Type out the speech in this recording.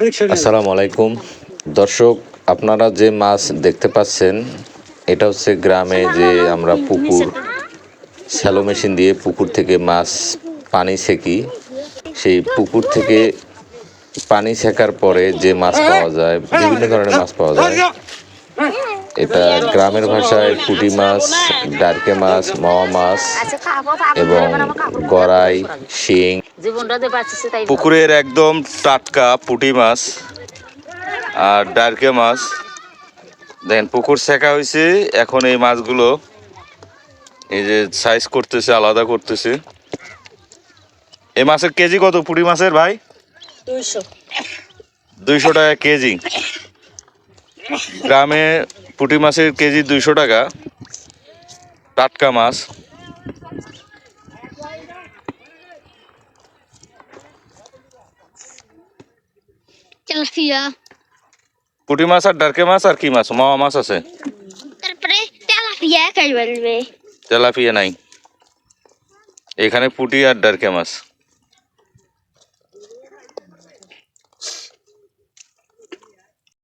আসসালামু আলাইকুম দর্শক, আপনারা যে মাছ দেখতে পাচ্ছেন, এটা হচ্ছে গ্রামে যে আমরা পুকুর, শ্যালো মেশিন দিয়ে পুকুর থেকে মাছ পানি সেকি সেই পুকুর থেকে পানি সেকার পরে যে মাছ পাওয়া যায়, বিভিন্ন ধরনের মাছ পাওয়া যায়। এটা গ্রামের ভাষায় পুঁটি মাছ ডারকে মাছ মাওয়া মাছ এবং গড়াই শিং। পুকুরের একদম টাটকা পুঁটি মাছ আর ডারকে মাছ। দেখেন পুকুর শেখা হয়েছে এখন এই মাছগুলো এই যে সাইজ করতেছে আলাদা করতেছে। এই মাছের কেজি কত? পুঁটি মাছের ভাই? দুইশো। দুইশো টাকা কেজি। গ্রামে পুঁটি মাছের কেজি দুইশো টাকা টাটকা মাছ। পুঁটি মাছ আর ডারকে মাছ আর কি মাছ? মাওয়া মাছ আছে। তারপরে তেলাপিয়া তেলাপিয়া নাই। এখানে পুঁটি আর ডারকে মাছ।